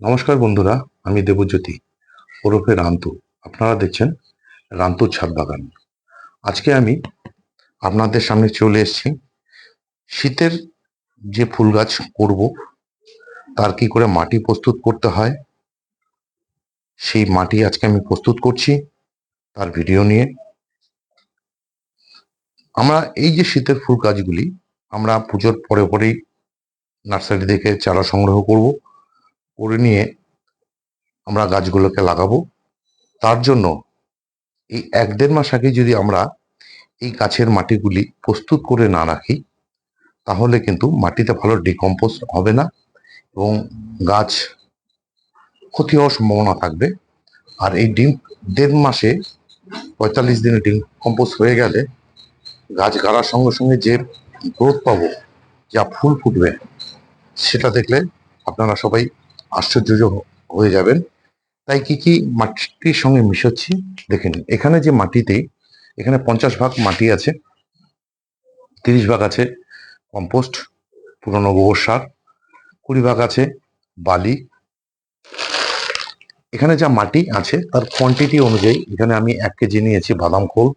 নমস্কার বন্ধুরা, আমি দেবজ্যোতি, ওরফে রান্তু। আপনারা দেখছেন রান্তুর ছাদ বাগান। আজকে আমি আপনাদের সামনে চলে এসেছি। শীতের যে ফুল গাছ করব, তার কি করে মাটি প্রস্তুত করতে হয়, সেই মাটি আজকে আমি প্রস্তুত করছি তার ভিডিও নিয়ে। আমরা এই যে শীতের ফুল গাছগুলি, আমরা পুজোর পরে পরেই নার্সারি থেকে চারা সংগ্রহ করব। করে নিয়ে আমরা গাছগুলোকে লাগাবো। তার জন্য এই এক দেড় মাস আগে যদি আমরা এই গাছের মাটিগুলি প্রস্তুত করে না রাখি, তাহলে কিন্তু মাটিতে ভালো ডিকম্পোজ হবে না এবং গাছ ক্ষতি হওয়ার সম্ভাবনা থাকবে। আর এই ডিম দেড় মাসে পঁয়তাল্লিশ দিনে ডিকম্পোজ হয়ে গেলে গাছ গাড়ার সঙ্গে সঙ্গে যে গ্রোথ পাবো, যা ফুল ফুটবে, সেটা দেখলে আপনারা সবাই আশ্চর্য হয়ে যাবেন। তাই কি কি মাটির সঙ্গে মিশাচ্ছি? দেখে নিন এখানে যে মাটিতে, এখানে পঞ্চাশ ভাগ মাটি আছে, তিরিশ ভাগ আছে কম্পোস্ট, পুরনো গোবর সার, কুড়ি ভাগ আছে বালি। এখানে যা মাটি আছে, তার কোয়ান্টিটি অনুযায়ী এখানে আমি এক কেজি নিয়েছি বাদাম খোল।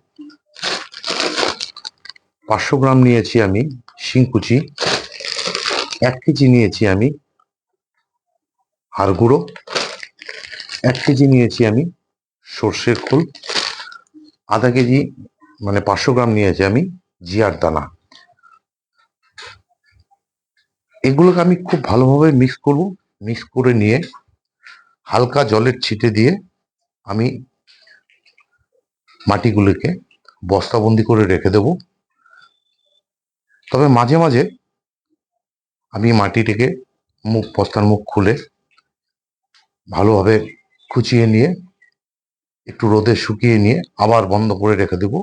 পাঁচশো গ্রাম নিয়েছি আমি শিংকুচি। এক কেজি নিয়েছি আমি হাড় গুঁড়ো। এক কেজি নিয়েছি আমি সর্ষের খোল। আধা কেজি মানে পাঁচশো গ্রাম নিয়েছি আমি জিয়ার দানা। এগুলোকে আমি খুব ভালোভাবে মিক্স করব। মিক্স করে নিয়ে হালকা জলের ছিটে দিয়ে আমি মাটিগুলোকে বস্তাবন্দি করে রেখে দেব। তবে মাঝে মাঝে আমি মাটিটিকে মুখ বস্তার মুখ খুলে ভালোভাবে খুচিয়ে নিয়ে, একটু রোদে শুকিয়ে নিয়ে আবার বন্ধ করে রেখে দেব।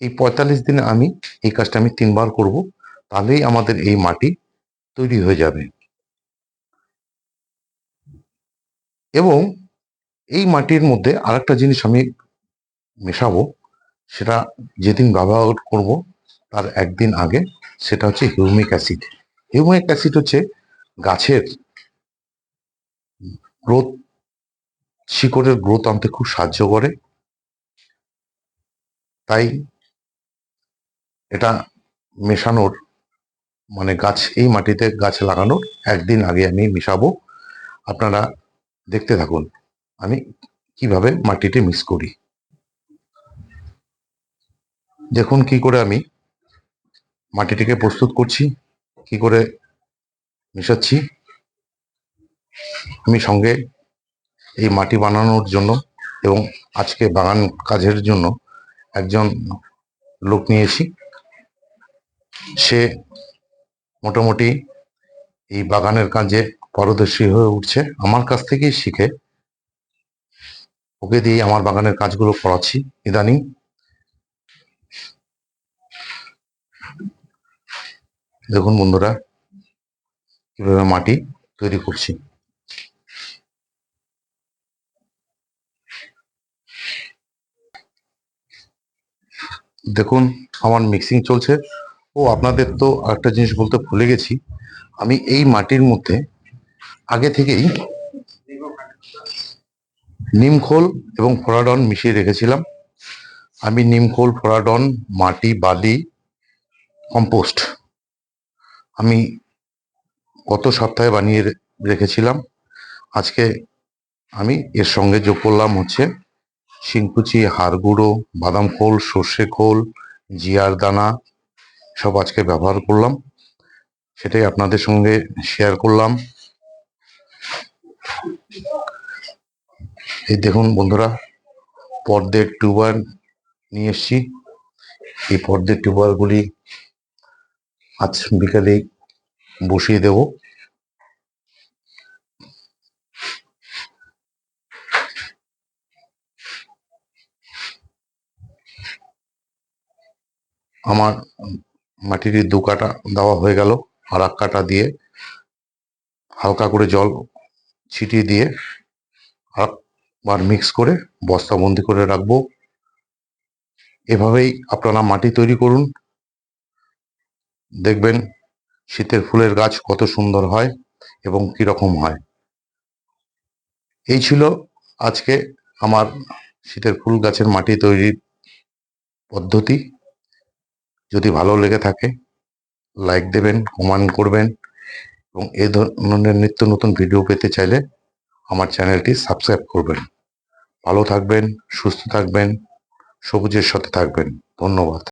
এই পঁয়তাল্লিশ দিনে আমি এই কাজটা আমি তিনবার করব, তাহলেই আমাদের এই মাটি তৈরি হয়ে যাবে। এবং এই মাটির মধ্যে আরেকটা জিনিস আমি মেশাবো, সেটা যেদিন ব্যবহার করব তার একদিন আগে, সেটা হচ্ছে হিউমিক অ্যাসিড। হিউমিক অ্যাসিড হচ্ছে গাছের গ্রোথ, শিকড়ের গ্রোথ আনতে খুব সাহায্য করে। তাই এটা মেশানোর মানে গাছ, এই মাটিতে গাছ লাগানোর একদিন আগে আমি মিশাবো। আপনারা দেখতে থাকুন, আমি কীভাবে মাটিতে মিক্স করি। দেখুন কি করে আমি মাটিটিকে প্রস্তুত করছি, কি করে মিশাচ্ছি। আমি সঙ্গে এই মাটি বানানোর জন্য এবং আজকে বাগান কাজের জন্য একজন লোক নিয়েছি। সে মোটামুটি এই বাগানের কাজে পারদর্শী হয়ে উঠছে। আমার কাছ থেকেই শিখে। ওকে দিয়ে আমার বাগানের কাজগুলো করাচ্ছি ইদানিং। দেখুন বন্ধুরা, কীভাবে মাটি তৈরি করছি। দেখুন, আমার মিক্সিং চলছে। ও, আপনাদের তো একটা জিনিস বলতে ভুলে গেছি। আমি এই মাটির মধ্যে আগে থেকেই নিমখোল এবং ফোরাডন মিশিয়ে রেখেছিলাম। আমি নিমখোল ফোরাডন, মাটি, বালি কম্পোস্ট আমি গত সপ্তাহে বানিয়ে রেখেছিলাম। আজকে আমি এর সঙ্গে যোগ করলাম হচ্ছে শিংকুচি হাড় গুঁড়ো বাদাম খোল, সর্ষে খোল, জিয়ার দানা, সব আজকে ব্যবহার করলাম। সেটাই আপনাদের সঙ্গে শেয়ার করলাম। এই দেখুন বন্ধুরা, পর্দের টিউবার নিয়ে এসছি। এই পর্দের টিউবারগুলি আজ বিকালে বসিয়ে দেব। আমার মাটির দু কাটা দেওয়া হয়ে গেল আর এক কাটা দিয়ে হালকা করে জল ছিটিয়ে দিয়ে আবার মিক্স করে বস্তাবন্দি করে রাখব। এভাবেই আপনারা মাটি তৈরি করুন। দেখবেন শীতের ফুলের গাছ কত সুন্দর হয় এবং কীরকম হয়। এই ছিল আজকে আমার শীতের ফুল গাছের মাটি তৈরির পদ্ধতি। যদি ভালো লেগে থাকে লাইক দেবেন কমেন্ট করবেন এবং এই ধরনের নিত্য নতুন ভিডিও পেতে চাইলে আমার চ্যানেলটি সাবস্ক্রাইব করবেন। ভালো থাকবেন, সুস্থ থাকবেন, সবুজের সাথে থাকবেন। ধন্যবাদ।